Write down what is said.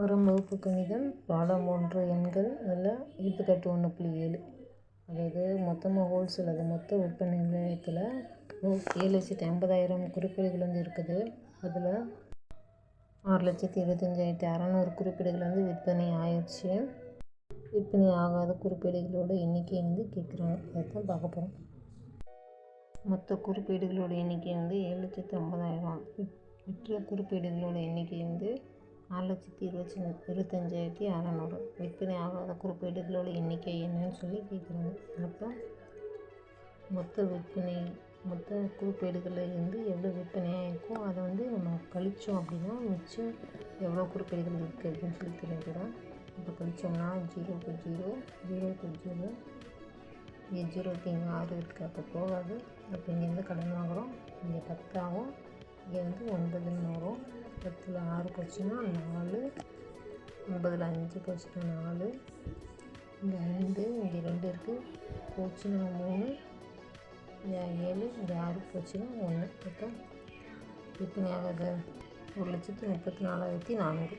ஆறாம் வகுப்பு கணிதம் பாடம் ஒன்று எண்கள் அதில் எடுத்துக்காட்டு ஒன்று புள்ளி ஏழு. அதாவது மொத்தமாக ஹோல்சேல் அது மொத்த விற்பனை நிலையத்தில் ஏழு லட்சத்தி ஐம்பதாயிரம் குறிப்பீடுகள் வந்து இருக்குது. அதில் ஆறு லட்சத்தி இருபத்தஞ்சாயிரத்தி அறநூறு குறிப்பீடுகள் வந்து விற்பனை ஆயிடுச்சு. விற்பனை ஆகாத குறிப்பீடுகளோட எண்ணிக்கை வந்து கேட்குறாங்க. அதை தான் பார்க்க போகிறோம் மொத்த குறிப்பீடுகளோட எண்ணிக்கை வந்து ஏழு லட்சத்தி ஐம்பதாயிரம். விற்ற குறிப்பீடுகளோட எண்ணிக்கை வந்து நாலு லட்சத்தி இருபத்தி இருபத்தஞ்சாயிரத்தி அறநூறு. விற்பனை ஆகாத குறிப்பீடுகளோட எண்ணிக்கை என்னன்னு சொல்லி கேட்குறாங்க. அப்போ மொத்த விற்பனை மொத்த குறிப்பீடுகளில் இருந்து எவ்வளோ விற்பனையாக இருக்கோ அதை வந்து நம்ம கழித்தோம் அப்படின்னா மிச்சம் எவ்வளோ குறிப்பீடுகள் இருக்குது அப்படின்னு சொல்லி தெரிஞ்சிடும். இப்போ கழிச்சோம்னா ஜீரோக்கு ஜீரோ ஜீரோக்கு ஜீரோ இங்கே ஜீரோக்கு இங்கே ஆறு இருக்குது அப்போ போகாது. அப்போ இங்கேருந்து கடன் வாங்குகிறோம் இங்கே பத்தாகும். இங்கே வந்து ஒன்பதுன்னு வரும். பத்தில் ஆறு போச்சுன்னா நாலு ஒன்பதில் அஞ்சு போச்சுன்னா நாலு. இங்கே ஐந்து இங்கே ரெண்டு இருக்குது போச்சுன்னா மூணு ஏழு இங்கே ஆறு போச்சுன்னா ஒன்று மொத்தம் இப்போ ஞாபகம் ஒரு லட்சத்து முப்பத்தி நாலாயிரத்தி நானூறு.